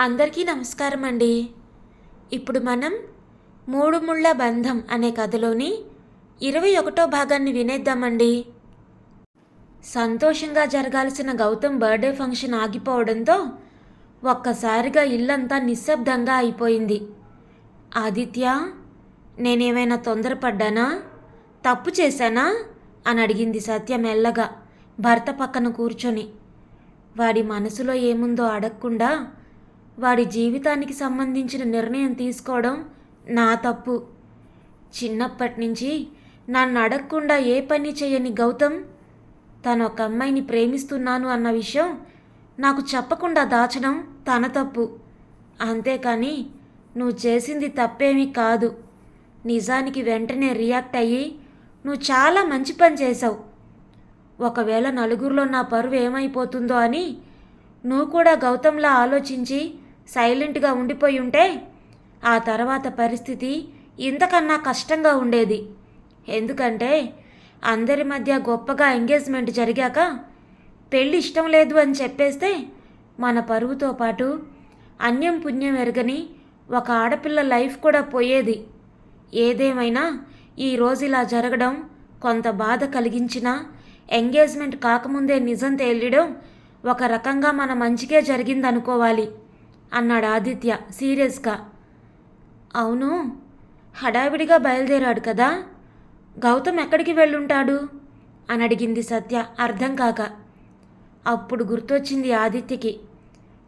అందరికీ నమస్కారం అండి. ఇప్పుడు మనం మూడు ముళ్ళ బంధం అనే కథలోని ఇరవై ఒకటో భాగాన్ని వినేద్దామండి. సంతోషంగా జరగాల్సిన గౌతమ్ బర్త్డే ఫంక్షన్ ఆగిపోవడంతో ఒక్కసారిగా ఇల్లంతా నిశ్శబ్దంగా అయిపోయింది. ఆదిత్య నేనేమైనా తొందరపడ్డానా? తప్పు చేశానా? అని అడిగింది సత్య మెల్లగా భర్త పక్కన కూర్చొని. వాడి మనసులో ఏముందో అడగకుండా వాడి జీవితానికి సంబంధించిన నిర్ణయం తీసుకోవడం నా తప్పు. చిన్నప్పటి నుంచి నన్ను అడగకుండా ఏ పని చేయని గౌతమ్ తను ఒక అమ్మాయిని ప్రేమిస్తున్నాను అన్న విషయం నాకు చెప్పకుండా దాచడం తన తప్పు. అంతేకాని నువ్వు చేసింది తప్పేమీ కాదు. నిజానికి వెంటనే రియాక్ట్ అయ్యి నువ్వు చాలా మంచి పని చేసావు ఒకవేళ నలుగురిలో నా పరువు ఏమైపోతుందో అని నువ్వు కూడా గౌతంలా ఆలోచించి సైలెంట్గా ఉండిపోయి ఉంటే ఆ తర్వాత పరిస్థితి ఇంతకన్నా కష్టంగా ఉండేది. ఎందుకంటే అందరి మధ్య గొప్పగా ఎంగేజ్మెంట్ జరిగాక పెళ్ళి ఇష్టం లేదు అని చెప్పేస్తే మన పరువుతో పాటు అన్యం పుణ్యం ఎరగని ఒక ఆడపిల్ల లైఫ్ కూడా పోయేది. ఏదేమైనా ఈ రోజు ఇలా జరగడం కొంత బాధ కలిగించినా ఎంగేజ్మెంట్ కాకముందే నిజం తేలియడం ఒక రకంగా మన మంచికే జరిగిందనుకోవాలి. అన్నాడు ఆదిత్య సీరియస్గా. అవును హడావిడిగా బయలుదేరాడు కదా. గౌతమ్ ఎక్కడికి వెళ్ళుంటాడు? అని అడిగింది సత్య అర్థం కాక. అప్పుడు గుర్తొచ్చింది ఆదిత్యకి.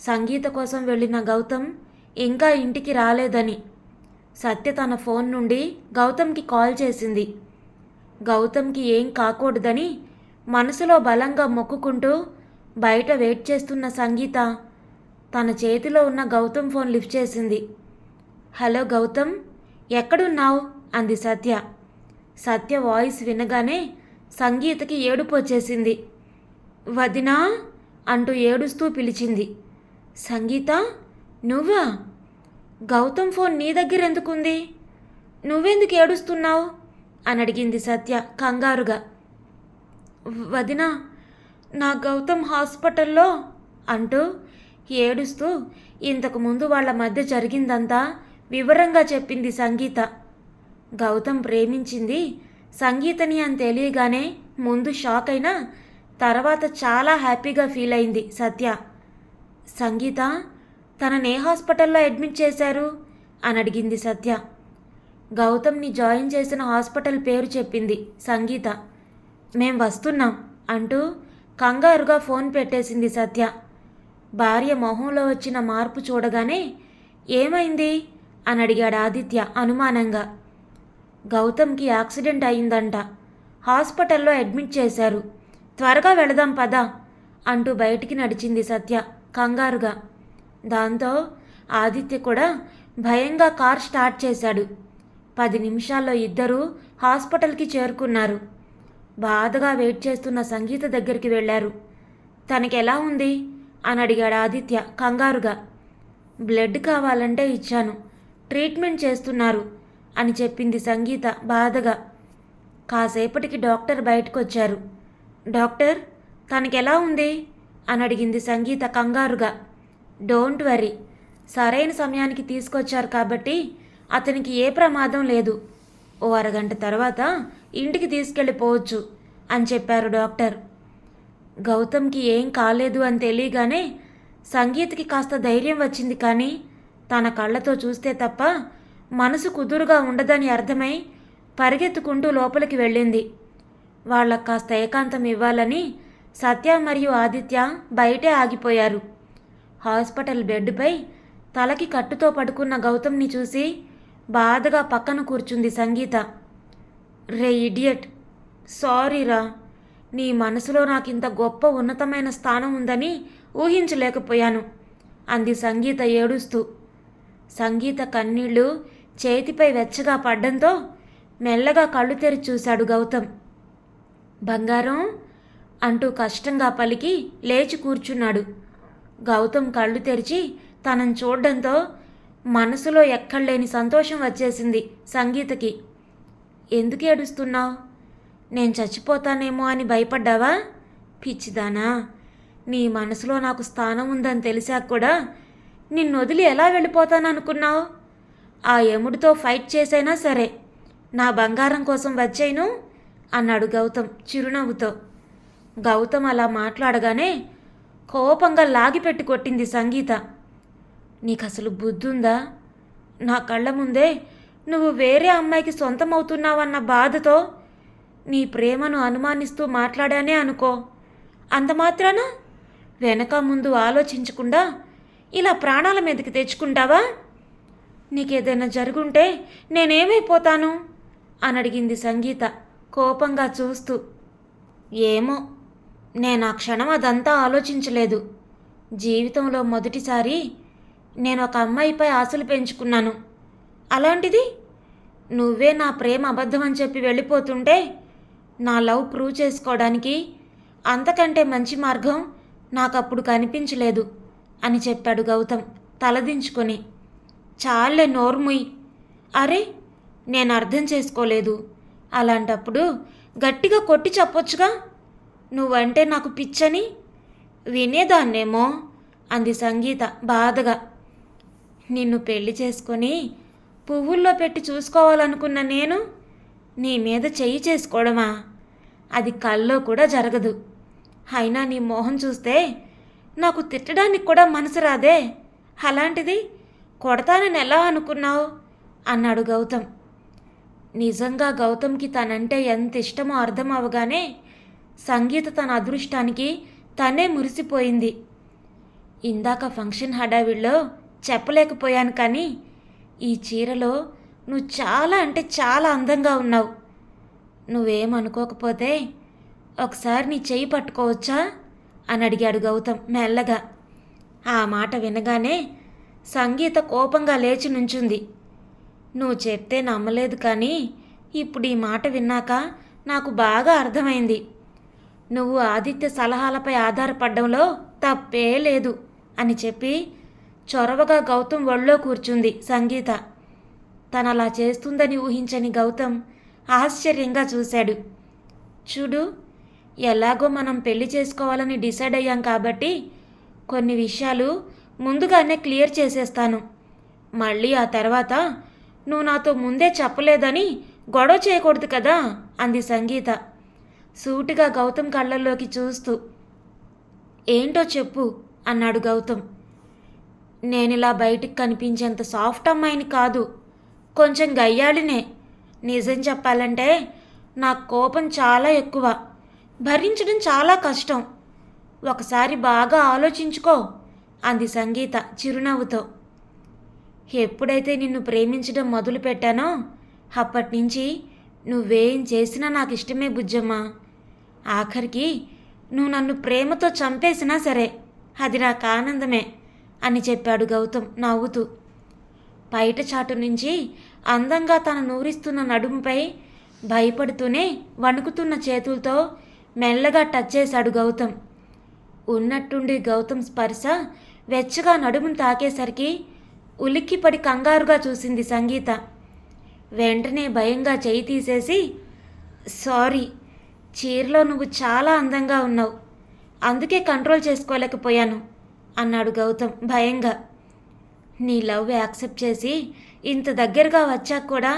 సంగీత కోసం వెళ్ళిన గౌతమ్ ఇంకా ఇంటికి రాలేదని. సత్య తన ఫోన్ నుండి గౌతమ్కి కాల్ చేసింది. గౌతమ్కి ఏం కాకూడదని మనసులో బలంగా మొక్కుకుంటూ బయట వెయిట్ చేస్తున్న సంగీత తన చేతిలో ఉన్న గౌతమ్ ఫోన్ లిఫ్ట్ చేసింది. హలో గౌతమ్ ఎక్కడున్నావు? అంది సత్య. సత్య వాయిస్ వినగానే సంగీతకి ఏడుపు వచ్చేసింది. వదినా? అంటూ ఏడుస్తూ పిలిచింది. సంగీత నువ్వా? గౌతమ్ ఫోన్ నీ దగ్గర ఎందుకుంది? నువ్వెందుకు ఏడుస్తున్నావు? అని అడిగింది సత్య కంగారుగా. వదినా నా గౌతమ్ హాస్పిటల్లో అంటూ ఏడుస్తూ ఇంతకు ముందు వాళ్ళ మధ్య జరిగిందంతా వివరంగా చెప్పింది సంగీత. గౌతమ్ ప్రేమించింది సంగీతని అని తెలియగానే ముందు షాక్ అయినా తర్వాత చాలా హ్యాపీగా ఫీల్ అయింది సత్య. సంగీత తననే హాస్పిటల్లో అడ్మిట్ చేశారు అని అడిగింది సత్య. గౌతమ్ని జాయిన్ చేసిన హాస్పిటల్ పేరు చెప్పింది సంగీత. మేం వస్తున్నాం అంటూ కంగారుగా ఫోన్ పెట్టేసింది సత్య. భార్య మొహంలో వచ్చిన మార్పు చూడగానే ఏమైంది? అని అడిగాడు ఆదిత్య అనుమానంగా. గౌతమ్కి యాక్సిడెంట్ అయిందంట. హాస్పిటల్లో అడ్మిట్ చేశారు. త్వరగా వెళదాం పదా అంటూ బయటికి నడిచింది సత్య కంగారుగా. దాంతో ఆదిత్య కూడా భయంగా కార్ స్టార్ట్ చేశాడు. పది నిమిషాల్లో ఇద్దరూ హాస్పిటల్కి చేరుకున్నారు. బాధగా వెయిట్ చేస్తున్న సంగీత దగ్గరికి వెళ్ళారు. తనకెలా ఉంది? అని అడిగాడు ఆదిత్య కంగారుగా. బ్లడ్ కావాలంటే ఇచ్చాను. ట్రీట్మెంట్ చేస్తున్నారు అని చెప్పింది సంగీత బాధగా. కాసేపటికి డాక్టర్ బయటకు వచ్చారు డాక్టర్ తనకెలా ఉంది? అని అడిగింది సంగీత కంగారుగా. Don't worry. సరైన సమయానికి తీసుకొచ్చారు కాబట్టి అతనికి ఏ ప్రమాదం లేదు. ఓ అరగంట తర్వాత ఇంటికి తీసుకెళ్ళిపోవచ్చు అని చెప్పారు డాక్టర్. గౌతమ్కి ఏం కాలేదు అని తెలియగానే సంగీతకి కాస్త ధైర్యం వచ్చింది కానీ తన కళ్ళతో చూస్తే తప్ప మనసు కుదురుగా ఉండదని అర్థమై పరిగెత్తుకుంటూ లోపలికి వెళ్ళింది. వాళ్ళకు కాస్త ఏకాంతం ఇవ్వాలని సత్య మరియు ఆదిత్య బయటే ఆగిపోయారు. హాస్పిటల్ బెడ్పై తలకి కట్టుతో పడుకున్న గౌతమ్ని చూసి బాధగా పక్కన కూర్చుంది సంగీత. రే ఇడియట్ సారీరా నీ మనసులో నాకు ఇంత గొప్ప ఉన్నతమైన స్థానం ఉందని ఊహించలేకపోయాను అంది సంగీత ఏడుస్తూ. సంగీత కన్నీళ్ళు చేతిపై వెచ్చగా పడ్డంతో మెల్లగా కళ్ళు తెరిచి చూశాడు గౌతమ్. బంగారం అంటూ కష్టంగా పలికి లేచి కూర్చున్నాడు. గౌతమ్ కళ్ళు తెరిచి తనను చూడడంతో మనసులో ఎక్కడలేని సంతోషం వచ్చేసింది సంగీతకి. ఎందుకు ఏడుస్తున్నావు? నేను చచ్చిపోతానేమో అని భయపడ్డావా? పిచ్చిదానా నీ మనసులో నాకు స్థానం ఉందని తెలిసాక కూడా నిన్ను వదిలి ఎలా వెళ్ళిపోతాననుకున్నావు? ఆ యముడితో ఫైట్ చేసైనా సరే నా బంగారం కోసం వచ్చేయను? అన్నాడు గౌతమ్ చిరునవ్వుతో. గౌతమ్ అలా మాట్లాడగానే కోపంగా లాగిపెట్టి కొట్టింది సంగీత. నీకు అసలు బుద్ధుందా? నా కళ్ళ ముందే నువ్వు వేరే అమ్మాయికి సొంతమవుతున్నావన్న బాధతో నీ ప్రేమను అనుమానిస్తూ మాట్లాడానే అనుకో. అంత మాత్రాన? వెనక ముందు ఆలోచించకుండా ఇలా ప్రాణాల మీదకి తెచ్చుకుంటావా? నీకేదైనా జరుగుంటే నేనేమైపోతాను? అని అడిగింది సంగీత కోపంగా చూస్తూ. ఏమో నేను ఆ క్షణం అదంతా ఆలోచించలేదు. జీవితంలో మొదటిసారి నేను ఒక అమ్మాయిపై ఆశలు పెంచుకున్నాను. అలాంటిది? నువ్వే నా ప్రేమ అబద్ధం అని చెప్పి వెళ్ళిపోతుంటే నా లవ్ ప్రూవ్ చేసుకోవడానికి అంతకంటే మంచి మార్గం నాకు అప్పుడు కనిపించలేదు అని చెప్పాడు గౌతమ్ తలదించుకొని. చాలే నోర్ముయ్. అరే నేను అర్థం చేసుకోలేదు. అలాంటప్పుడు గట్టిగా కొట్టి చెప్పొచ్చుగా. నువ్వంటే నాకు పిచ్చని. వినేదాన్నేమో అంది సంగీత బాధగా. నిన్ను పెళ్ళి చేసుకొని పువ్వుల్లో పెట్టి చూసుకోవాలనుకున్న నేను నీ మీద చెయ్యి చేసుకోవడమా? అది కల్లో కూడా జరగదు. అయినా నీ మోహం చూస్తే నాకు తిట్టడానికి కూడా మనసు రాదే. అలాంటిది కొడతానని ఎలా అనుకున్నావు? అన్నాడు గౌతమ్. నిజంగా గౌతమ్కి తనంటే ఎంత ఇష్టమో అర్థం అవగానే సంగీత తన అదృష్టానికి తనే మురిసిపోయింది. ఇందాక ఫంక్షన్ హడావిడిలో చెప్పలేకపోయాను కానీ ఈ చీరలో నువ్వు చాలా అంటే చాలా అందంగా ఉన్నావు. నువ్వేమనుకోకపోతే ఒకసారి నీ చెయ్యి పట్టుకోవచ్చా? అని అడిగాడు గౌతమ్ మెల్లగా. ఆ మాట వినగానే సంగీత కోపంగా లేచి నుంచుంది. నువ్వు చెప్తే నమ్మలేదు కానీ ఇప్పుడు ఈ మాట విన్నాక నాకు బాగా అర్థమైంది. నువ్వు ఆదిత్య సలహాలపై ఆధారపడడంలో తప్పే లేదు అని చెప్పి చొరవగా గౌతమ్ ఒళ్ళో కూర్చుంది సంగీత. తను అలా చేస్తుందని ఊహించని గౌతమ్ ఆశ్చర్యంగా చూశాడు. చూడు ఎలాగో మనం పెళ్ళి చేసుకోవాలని డిసైడ్ అయ్యాం కాబట్టి కొన్ని విషయాలు ముందుగానే క్లియర్ చేసేస్తాను. మళ్ళీ ఆ తర్వాత నువ్వు నాతో ముందే చెప్పలేదని గొడవ చేయకూడదు కదా? అంది సంగీత. సూటిగా గౌతమ్ కళ్ళల్లోకి చూస్తూ. ఏంటో చెప్పు అన్నాడు గౌతమ్. నేనిలా బయటికి కనిపించేంత సాఫ్ట్ అమ్మాయిని కాదు. కొంచెం గయ్యాళినే. నిజం చెప్పాలంటే నా కోపం చాలా ఎక్కువ. భరించడం చాలా కష్టం. ఒకసారి బాగా ఆలోచించుకో అంది సంగీత చిరునవ్వుతో. ఎప్పుడైతే నిన్ను ప్రేమించడం మొదలుపెట్టానో అప్పటి నుంచి నువ్వేం చేసినా నాకు ఇష్టమే బుజ్జమ్మా. ఆఖరికి నువ్వు నన్ను ప్రేమతో చంపేసినా సరే అది నాకు ఆనందమే అని చెప్పాడు గౌతమ్ నవ్వుతూ. బయట చాటు నుంచి అందంగా తన నూరిస్తున్న నడుముపై భయపడుతూనే వణుకుతున్న చేతులతో మెల్లగా టచ్ చేశాడు గౌతమ్. ఉన్నట్టుండి గౌతమ్ స్పర్శ వెచ్చగా నడుమును తాకేసరికి ఉలిక్కిపడి కంగారుగా చూసింది సంగీత. వెంటనే భయంగా చేయి తీసేసి సారీ చీరలో నువ్వు చాలా అందంగా ఉన్నావు. అందుకే కంట్రోల్ చేసుకోలేకపోయాను అన్నాడు గౌతమ్ భయంగా. నీ లవ్ యాక్సెప్ట్ చేసి ఇంత దగ్గరగా వచ్చాక కూడా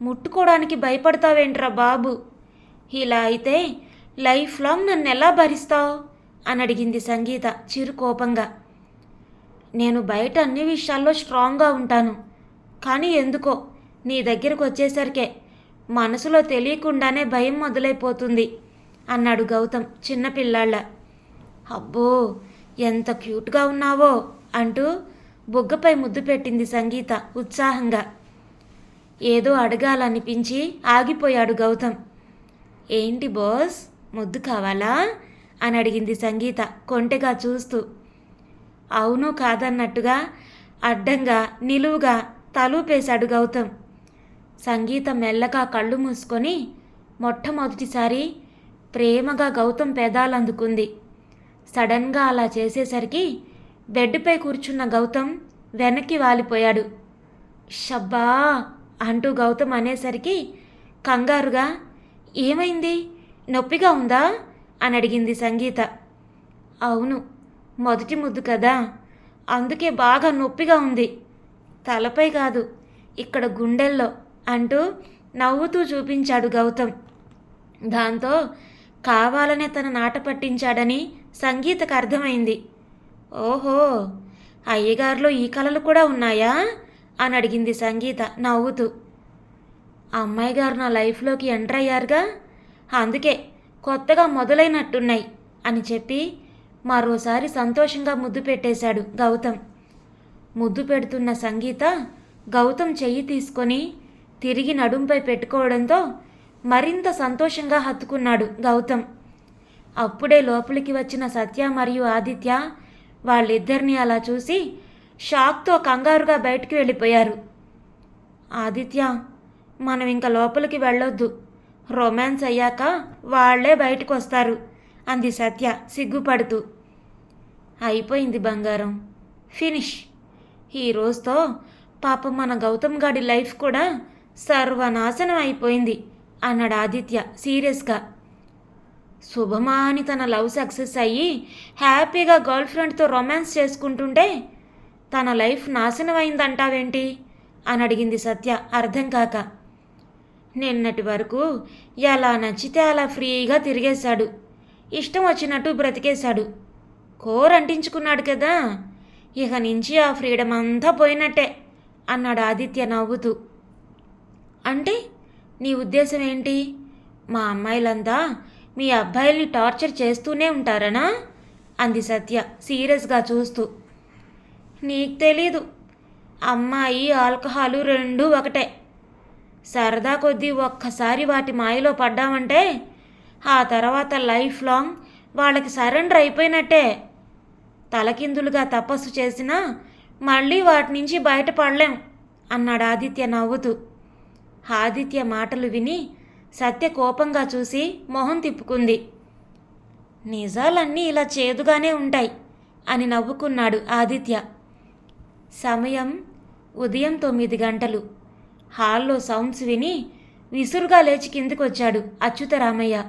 ముట్టుకోవడానికి భయపడతావేంట్రా బాబు? ఇలా అయితే లైఫ్ లాంగ్ నన్ను ఎలా భరిస్తావు? అని అడిగింది సంగీత చిరు కోపంగా నేను బయట అన్ని విషయాల్లో స్ట్రాంగ్గా ఉంటాను. కానీ ఎందుకో నీ దగ్గరకు వచ్చేసరికే మనసులో తెలియకుండానే భయం మొదలైపోతుంది అన్నాడు గౌతమ్ చిన్నపిల్లాళ్ళ. అబ్బో ఎంత క్యూట్గా ఉన్నావో అంటూ బుగ్గపై ముద్దు పెట్టింది సంగీత ఉత్సాహంగా. ఏదో అడగాలనిపించి ఆగిపోయాడు గౌతమ్. ఏంటి బాస్? ముద్దు కావాలా? అని అడిగింది సంగీత కొంటెగా చూస్తూ. అవును కాదన్నట్టుగా అడ్డంగా నిలువుగా తలూపేశాడు గౌతమ్. సంగీత మెల్లగా కళ్ళు మూసుకొని మొట్టమొదటిసారి ప్రేమగా గౌతమ్ పెదాలందుకుంది. సడన్గా అలా చేసేసరికి బెడ్పై కూర్చున్న గౌతమ్ వెనక్కి వాలిపోయాడు. షబ్బా అంటూ గౌతమ్ అనేసరికి కంగారుగా ఏమైంది? నొప్పిగా ఉందా? అని అడిగింది సంగీత. అవును మొదటి ముద్దు కదా. అందుకే బాగా నొప్పిగా ఉంది. తలపై కాదు ఇక్కడ గుండెల్లో అంటూ నవ్వుతూ చూపించాడు గౌతమ్. దాంతో కావాలనే తన నాట పట్టించాడని సంగీతకు అర్థమైంది. ఓహో అయ్యగారిలో ఈ కళలు కూడా ఉన్నాయా? అని అడిగింది సంగీత నవ్వుతూ. అమ్మాయి గారు నా లైఫ్లోకి ఎంటర్ అయ్యారుగా? అందుకే కొత్తగా మొదలైనట్టున్నాయి అని చెప్పి మరోసారి సంతోషంగా ముద్దు పెట్టేశాడు గౌతమ్. ముద్దు పెడుతున్న సంగీత గౌతమ్ చెయ్యి తీసుకొని తిరిగి నడుంపై పెట్టుకోవడంతో మరింత సంతోషంగా హత్తుకున్నాడు గౌతమ్. అప్పుడే లోపలికి వచ్చిన సత్య మరియు ఆదిత్య వాళ్ళిద్దరిని అలా చూసి షాక్తో కంగారుగా బయటికి వెళ్ళిపోయారు. ఆదిత్య మనం ఇంకా లోపలికి వెళ్ళొద్దు. రొమాన్స్ అయ్యాక వాళ్ళే బయటకు వస్తారు అంది సత్య సిగ్గుపడుతూ. అయిపోయింది బంగారం. ఫినిష్. ఈ రోజుతో పాపం మన గౌతమ్ గాడి లైఫ్ కూడా సర్వనాశనం అయిపోయింది అన్నాడు ఆదిత్య సీరియస్గా. శుభమా అని తన లవ్ సక్సెస్ అయ్యి హ్యాపీగా గర్ల్ ఫ్రెండ్తో రొమాన్స్ చేసుకుంటుంటే తన లైఫ్ నాశనం అయిందంటావేంటి అని అడిగింది సత్య అర్థం కాక. నిన్నటి వరకు ఎలా నచ్చితే అలా ఫ్రీగా తిరిగేశాడు. ఇష్టం వచ్చినట్టు బ్రతికేశాడు. కోర్ అంటించుకున్నాడు కదా. ఇక నుంచి ఆ ఫ్రీడమ్ అంతా పోయినట్టే అన్నాడు ఆదిత్య నవ్వుతూ. అంటే నీ ఉద్దేశం ఏంటి? మా అమ్మాయిలంతా మీ అబ్బాయిల్ని టార్చర్ చేస్తూనే ఉంటారనా? అంది సత్య సీరియస్గా చూస్తూ. నీకు తెలీదు. అమ్మాయి ఆల్కహాలు రెండూ ఒకటే. సరదా కొద్దీ ఒక్కసారి వాటి మాయలో పడ్డామంటే ఆ తర్వాత లైఫ్ లాంగ్ వాళ్ళకి సరెండర్ అయిపోయినట్టే. తలకిందులుగా తపస్సు చేసినా మళ్ళీ వాటి నుంచి బయటపడలేం అన్నాడు ఆదిత్య నవ్వుతూ. ఆదిత్య మాటలు విని సత్య కోపంగా చూసి మొహం తిప్పుకుంది. నిజాలన్నీ ఇలా చేదుగానే ఉంటాయి అని నవ్వుకున్నాడు ఆదిత్య. సమయం ఉదయం తొమ్మిది గంటలు. హాల్లో సౌండ్స్ విని విసురుగా లేచి కిందికొచ్చాడు అచ్యుతరామయ్య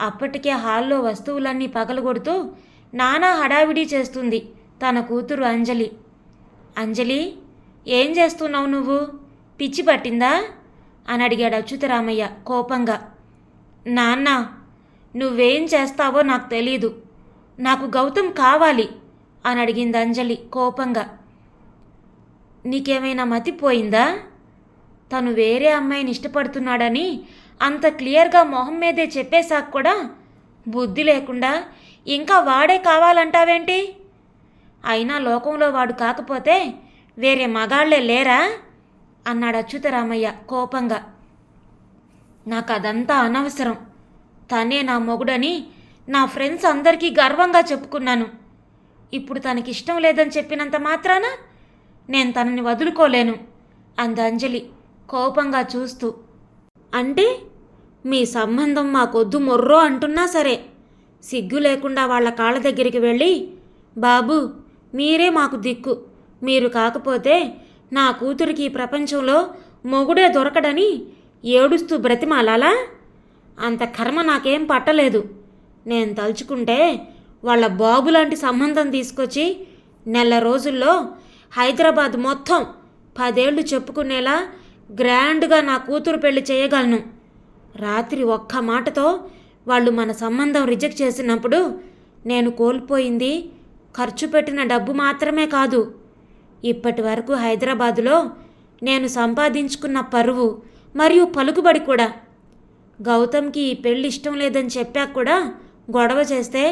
అప్పటికే హాల్లో వస్తువులన్నీ పగలగొడుతూ నానా హడావిడి చేస్తుంది తన కూతురు అంజలి. అంజలి ఏం చేస్తున్నావు నువ్వు? పిచ్చి పట్టిందా? అని అడిగాడు అచ్యుతరామయ్య కోపంగా. నాన్న నువ్వేం చేస్తావో నాకు తెలీదు. నాకు గౌతమ్ కావాలి అని అడిగింది అంజలి కోపంగా. నీకేమైనా మతిపోయిందా తను వేరే అమ్మాయిని ఇష్టపడుతున్నాడని అంత క్లియర్గా మొహం మీదే చెప్పేశాక కూడా బుద్ధి లేకుండా ఇంకా వాడే కావాలంటావేంటి? అయినా లోకంలో వాడు కాకపోతే వేరే మగాళ్ళే లేరా? అన్నాడు అచ్యుతరామయ్య కోపంగా. నాకు అదంతా అనవసరం. తనే నా మొగుడని నా ఫ్రెండ్స్ అందరికీ గర్వంగా చెప్పుకున్నాను. ఇప్పుడు తనకిష్టం లేదని చెప్పినంత మాత్రాన నేను తనని వదులుకోలేను అంది అంజలి కోపంగా చూస్తూ. అంటే మీ సంబంధం మాకొద్దు మొర్రో అంటున్నా సరే. సిగ్గు లేకుండా వాళ్ళ కాళ్ళ దగ్గరికి వెళ్ళి బాబు మీరే మాకు దిక్కు. మీరు కాకపోతే నా కూతురికి ఈ ప్రపంచంలో మొగుడే దొరకడని ఏడుస్తూ బ్రతిమాలాలా అంత కర్మ నాకేం పట్టలేదు. నేను తలుచుకుంటే వాళ్ళ బాబు లాంటి సంబంధం తీసుకొచ్చి నెల రోజుల్లో హైదరాబాద్ మొత్తం పదేళ్ళు చెప్పుకునేలా గ్రాండ్గా నా కూతురు పెళ్ళి చేయగలను. రాత్రి ఒక్క మాటతో వాళ్ళు మన సంబంధం రిజెక్ట్ చేసినప్పుడు నేను కోల్పోయింది ఖర్చు పెట్టిన డబ్బు మాత్రమే కాదు. ఇప్పటి వరకు హైదరాబాదులో నేను సంపాదించుకున్న పరువు మరియు పలుకుబడి కూడా. గౌతమ్కి ఈ పెళ్ళి ఇష్టం లేదని చెప్పాక కూడా గొడవ చేస్తే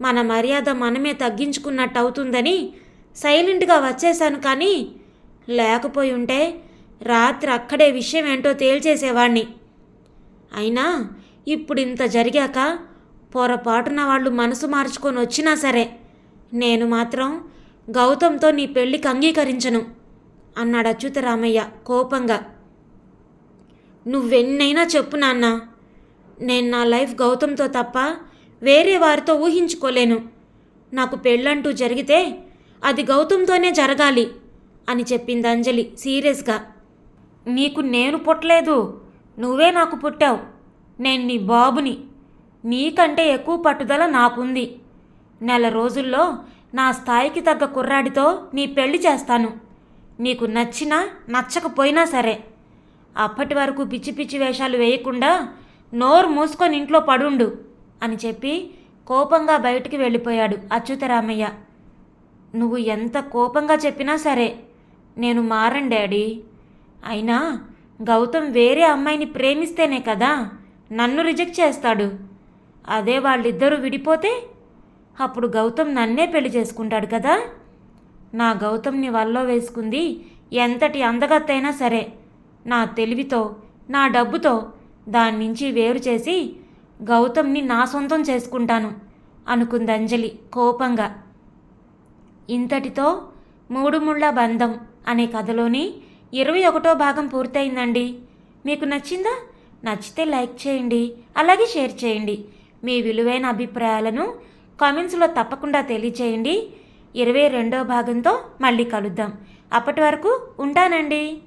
మన మర్యాద మనమే తగ్గించుకున్నట్టు అవుతుందని సైలెంట్గా వచ్చేశాను కానీ లేకపోయి ఉంటే రాత్రి అక్కడే విషయం ఏంటో తేల్చేసేవాణ్ణి. అయినా ఇప్పుడు ఇంత జరిగాక పొరపాటున వాళ్ళు మనసు మార్చుకొని వచ్చినా సరే నేను మాత్రం గౌతంతో నీ పెళ్ళికి అంగీకరించను అన్నాడు అచ్యుతరామయ్య కోపంగా. నువ్వెన్నైనా చెప్పు నాన్న నేను నా లైఫ్ గౌతంతో తప్ప వేరే వారితో ఊహించుకోలేను. నాకు పెళ్ళంటూ జరిగితే అది గౌతంతోనే జరగాలి అని చెప్పింది అంజలి సీరియస్గా. నీకు నేను పుట్టలేదు నువ్వే నాకు పుట్టావు నేను నీ బాబుని. నీకంటే ఎక్కువ పట్టుదల నాకుంది. నెల రోజుల్లో నా స్థాయికి తగ్గ కుర్రాడితో నీ పెళ్ళి చేస్తాను. నీకు నచ్చినా నచ్చకపోయినా సరే. అప్పటి వరకు పిచ్చి పిచ్చి వేషాలు వేయకుండా నోరు మూసుకొని ఇంట్లో పడుండు అని చెప్పి కోపంగా బయటికి వెళ్ళిపోయాడు అచ్యుతరామయ్య నువ్వు ఎంత కోపంగా చెప్పినా సరే నేను మారను డాడీ. అయినా గౌతమ్ వేరే అమ్మాయిని ప్రేమిస్తేనే కదా నన్ను రిజెక్ట్ చేస్తాడు. అదే వాళ్ళిద్దరూ విడిపోతే అప్పుడు గౌతమ్ నన్నే పెళ్ళి చేసుకుంటాడు కదా. నా గౌతమ్ని వల్లో వేసుకుంది ఎంతటి అందగత్తైనా సరే. నా తెలివితో నా డబ్బుతో దాని నుంచి వేరు చేసి గౌతమ్ని నా సొంతం చేసుకుంటాను అనుకుంది అంజలి కోపంగా. ఇంతటితో మూడు ముళ్ళ బంధం అనే కథలోని ఇరవై ఒకటో భాగం పూర్తయిందండి. మీకు నచ్చిందా? నచ్చితే లైక్ చేయండి అలాగే షేర్ చేయండి. మీ విలువైన అభిప్రాయాలను కామెంట్స్లో తప్పకుండా తెలియచేయండి. ఇరవై రెండో భాగంతో మళ్ళీ కలుద్దాం. అప్పటి వరకు ఉంటానండి.